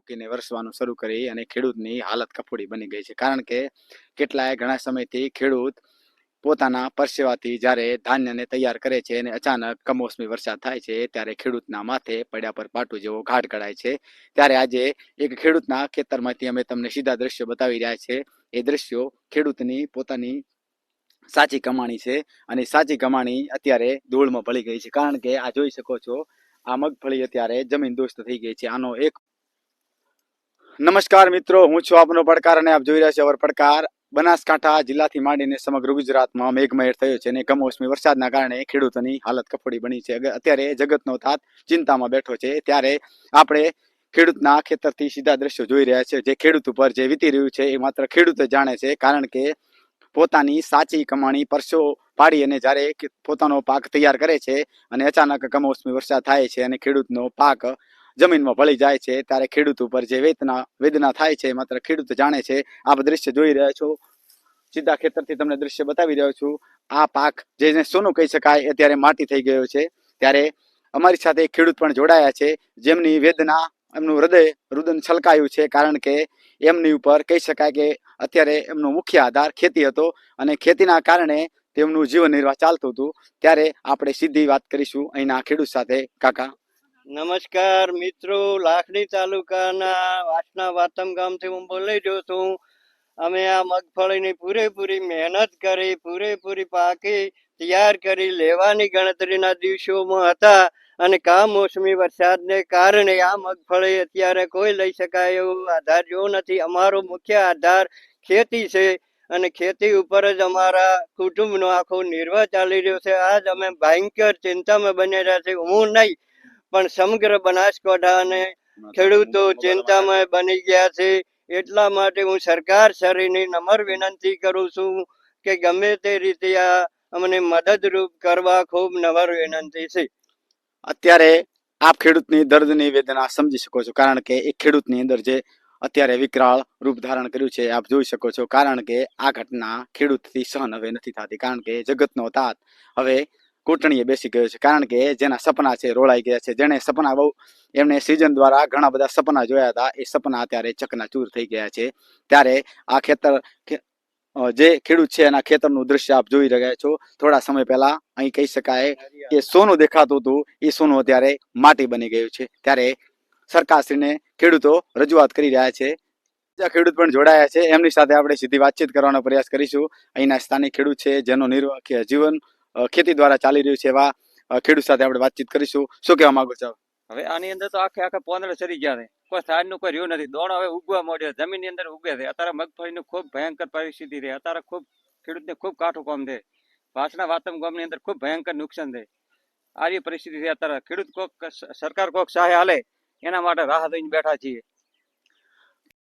મૂકીને વરસવાનું શરૂ કરી અને ખેડૂતની હાલત કફોડી બની ગઈ છે. કારણ કે કેટલાય ઘણા સમયથી ખેડૂત પોતાના પરસેવાથી જ્યારે ધાન્યને તૈયાર કરે છે અને અચાનક કમોસમી વરસાદ થાય છે ત્યારે ખેડૂતના માથે પડ્યા પર પાટું જેવો ઘાટ કઢાય છે. ત્યારે આજે એક ખેડૂતના ખેતરમાંથી અમે તમને સીધા દ્રશ્યો બતાવી રહ્યા છે. એ દ્રશ્યો ખેડૂતની પોતાની સાચી કમાણી છે અને સાચી કમાણી અત્યારે ધૂળમાં ભળી ગઈ છે. કારણ કે આ જોઈ શકો છો, આ મગફળી અત્યારે જમીન દોસ્ત થઈ ગઈ છે. આનો એક નમસ્કાર મિત્રો, હું છું આપનો પડકાર અને આપ જોઈ રહ્યા છો અવર પડકાર. બનાસકાંઠા જિલ્લાથી માંડીને સમગ્ર ગુજરાતમાં મેઘમહેર થયો છે અને કમોસમી વરસાદના કારણે ખેડૂતોની હાલત કફોડી બની છે. અત્યારે જગતનો તાત ચિંતામાં બેઠો છે. ત્યારે આપણે ખેડૂતના ખેતરથી સીધા દ્રશ્યો જોઈ રહ્યા છે જે ખેડૂત ઉપર જે વીતી રહ્યું છે એ માત્ર ખેડૂત જાણે છે, કારણ કે પોતાની સાચી કમાણી પરસો પાડી અને જ્યારે પોતાનો પાક તૈયાર કરે છે અને અચાનક કમોસમી વરસાદ થાય છે અને ખેડૂતનો પાક જમીનમાં ભળી જાય છે, ત્યારે ખેડૂત ઉપર જે વેદના વેદના થાય છે, માત્ર ખેડૂત જાણે છે, આપ દ્રશ્ય જોઈ રહ્યા છો. સીધા ખેતરથી તમને દ્રશ્ય બતાવી રહ્યો છું. આ પાક જેને સોનું કહી શકાય અત્યારે માટી થઈ ગયો છે. ત્યારે અમારી સાથે ખેડૂત પણ જોડાયા છે, જેમની વેદના, એમનું હૃદય રુદન છલકાયું છે, કારણ કે એમની ઉપર કહી શકાય કે અત્યારે એમનો મુખ્ય આધાર ખેતી હતો અને ખેતીના કારણે તેમનું જીવન નિર્વાહ ચાલતું હતું. ત્યારે આપણે સીધી વાત કરીશું અહીંના ખેડૂત સાથે. કાકા. નમસ્કાર મિત્રો, લાખણી તાલુકાના વાસના વાતમ ગામથી હું બોલી રહ્યો છું. અમે આ મગફળીની પૂરેપૂરી મહેનત કરી, પૂરેપૂરી પાકી, તૈયાર કરી લેવાની ગણતરીના દિવસોમાં હતા અને કામોસમી વરસાદને કારણે આ મગફળી અત્યારે કોઈ લઈ શકાય એવો આધાર જો નથી. અમારો મુખ્ય આધાર ખેતી છે અને ખેતી ઉપર જ અમારા કુટુંબનો આખો નિર્વાહ ચાલી રહ્યો છે. આજ અમે ભયંકર ચિંતામાં બની રહ્યા છે હું નહીં પણ સમગ્ર બનાસકાંઠા અને ખેડૂતો ચિંતામય બની ગયા છે. એટલા માટે હું સરકાર શ્રીની નમ્ર વિનંતી કરું છું કે ગમે તે રીતે આ અમને મદદરૂપ કરવા ખૂબ નમ્ર વિનંતી છે. અત્યારે આપ ખેડૂતની દર્દની વેદના સમજી શકો છો. કારણ કે એક ખેડૂતની અંદર જે અત્યારે વિકરાળ રૂપ ધારણ કર્યું છે આપ જોઈ શકો છો. કારણ કે આ ઘટના ખેડૂતથી સહન હવે નથી થતી. કારણ કે જગતનો તાત હવે કોટણીએ બેસી ગયો છે. કારણ કે જેના સપના છે, રોળાઈ ગયા છે. જેણે સપના બહુ, એમને સિઝન દ્વારા ઘણા બધા સપના જોયા હતા. એ સપના અત્યારે ચકનાચૂર થઈ ગયા છે. ત્યારે આ ખેતર જે ખેડૂત છે એના ખેતરનું દ્રશ્ય આપ જોઈ રહ્યા છો. થોડા સમય પહેલા અહીં કહી શકાય કે સોનું દેખાતું હતું. એ સોનું અત્યારે માટી બની ગયું છે. ત્યારે સરકારશ્રીને ખેડૂતો રજૂઆત કરી રહ્યા છે. ખેડૂત પણ જોડાયા છે. એમની સાથે આપણે સીધી વાતચીત કરવાનો પ્રયાસ કરીશું. અહીંના સ્થાનિક ખેડૂત છે, જેનો નિર્વાહ જીવન ખેતી દ્વારા ચાલી રહ્યું છે એવા ખેડૂત સાથે આપણે વાતચીત કરીશું. શું કહેવા માંગો છો? હવે આની અંદર તો આખે આખા પોંદડા સરી ગયા છે. કોઈ સારનું કોઈ રહ્યું નથી. દોણ હવે ઉગવા માંડ્યો. જમીનની અંદર ઉગે છે. અત્યારે મગફળીનું ખૂબ ભયંકર પરિસ્થિતિ છે. અત્યારે ખૂબ ખેડૂતને ખૂબ કાઠું કોમ છે. વાસણા વાતમ ગામની અંદર ખૂબ ભયંકર નુકસાન છે. આવી પરિસ્થિતિ છે અત્યારે ખેડૂત કોક, સરકાર કોક સહાય હાલે એના માટે રાહ દઈને બેઠા છીએ.